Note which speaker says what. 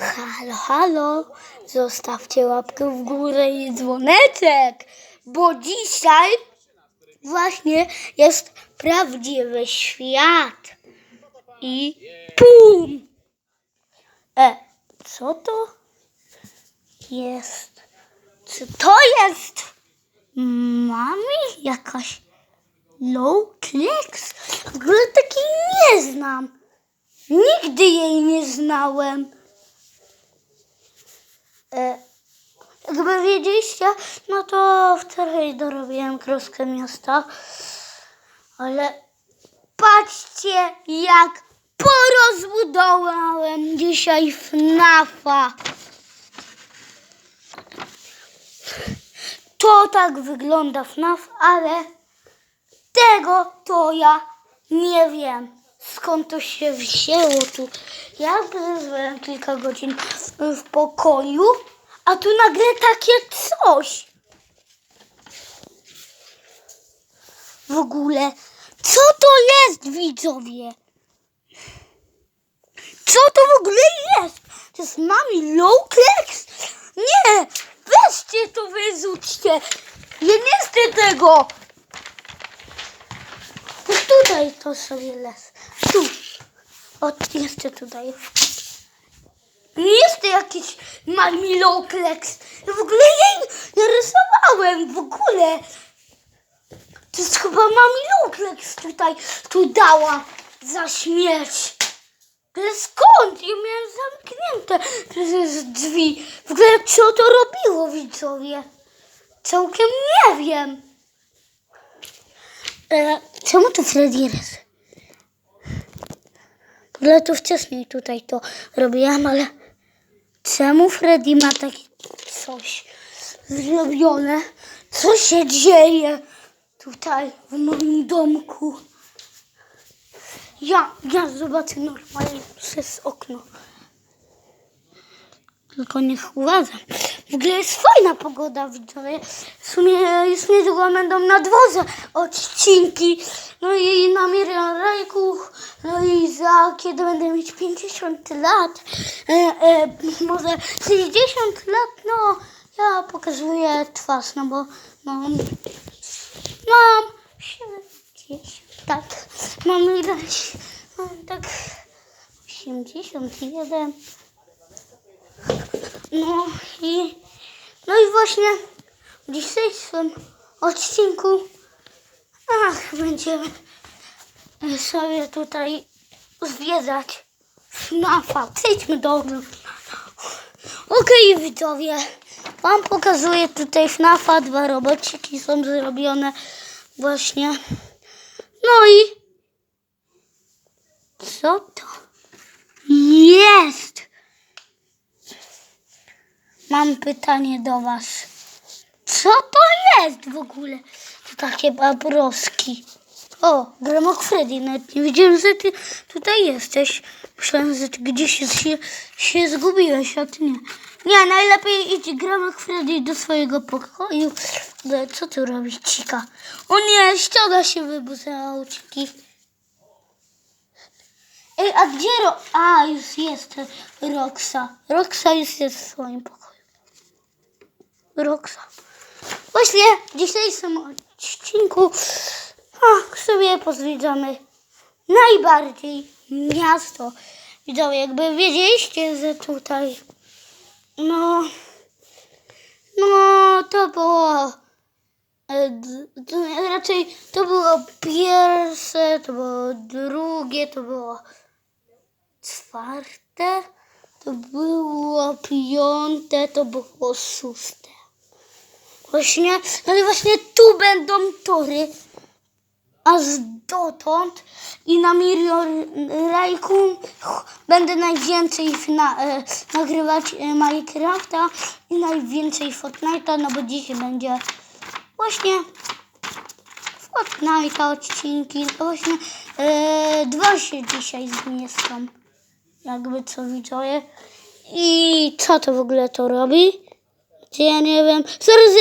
Speaker 1: Halo, halo, zostawcie łapkę w górę i dzwoneczek, bo dzisiaj właśnie jest prawdziwy świat. I pum! E, co to jest? Czy to jest mami jakaś low clicks? W ogóle takiej nie znam. Nigdy jej nie znałem. E, jakby wiedzieliście, no to wczoraj dorobiłem kroskę miasta, ale patrzcie jak porozbudowałem dzisiaj FNAFa. To tak wygląda FNAF, ale tego to ja nie wiem. Skąd to się wzięło tu? Ja przeżyłem kilka godzin w pokoju, a tu nagle takie coś. W ogóle, co to jest, widzowie? Co to w ogóle jest? To jest mami low clicks? Nie, weźcie to, wyrzućcie. Ja nie chcę tego. No tutaj to sobie les. Tu. O, jeszcze tutaj. Nie jest to jakiś clicks. Ja w ogóle jej nie rysowałem. W ogóle. To jest chyba clicks tutaj tu dała za śmierć. Ale skąd? Ja miałem zamknięte przecież drzwi. W ogóle co to robiło, widzowie? Całkiem nie wiem. E, czemu tu Freddy jest? W ogóle tu wcześniej tutaj to robiłam, ale czemu Freddy ma takie coś zrobione? Co się dzieje tutaj w moim domku? Ja, ja zobaczę normalnie przez okno. Tylko niech uważam. W ogóle jest fajna pogoda, widzowie. W sumie już niedługo będą na dworze odcinki. No i na Mirrorajku. No i za kiedy będę mieć 50 lat, e, e, może 60 lat, no ja pokazuję twarz, no bo mam, mam 70, tak, mam ileś, mam tak 81. No i, no i właśnie w dzisiejszym odcinku, ach, będziemy sobie tutaj zwiedzać FNAFa. Przejdźmy do oglądu. Okej, widzowie, wam pokazuję tutaj FNAFa. Dwa robociki są zrobione właśnie. No i co to jest? Mam pytanie do was. Co to jest w ogóle? To takie babroski. O, Gromok Freddy, nawet nie wiedziałem, że ty tutaj jesteś. Myślałem, że ty gdzieś się, się zgubiłeś, a ty nie. Nie, najlepiej idź Gromok Freddy do swojego pokoju. Ale Co tu robi cika? O nie, ściąga się wybudzałczki. Ej, a gdzie Ro... A, już jest Roxa. Roxa już jest w swoim pokoju. Roxa. Właśnie w dzisiejszym odcinku ach, sobie pozwiedzamy najbardziej miasto. Widzowie, jakby wiedzieliście, że tutaj no no to było e, raczej to było pierwsze, to było drugie, to było czwarte, to było piąte, to było szóste. Właśnie, i właśnie tu będą tory, aż dotąd i na Mirrorajku będę najwięcej na, e, nagrywać e, Minecrafta i najwięcej Fortnite'a, no bo dzisiaj będzie właśnie Fortnite'a odcinki, no właśnie e, dwa się dzisiaj zmieszczą, jakby co widzowie. I co to w ogóle to robi? Ja nie wiem. Sorry,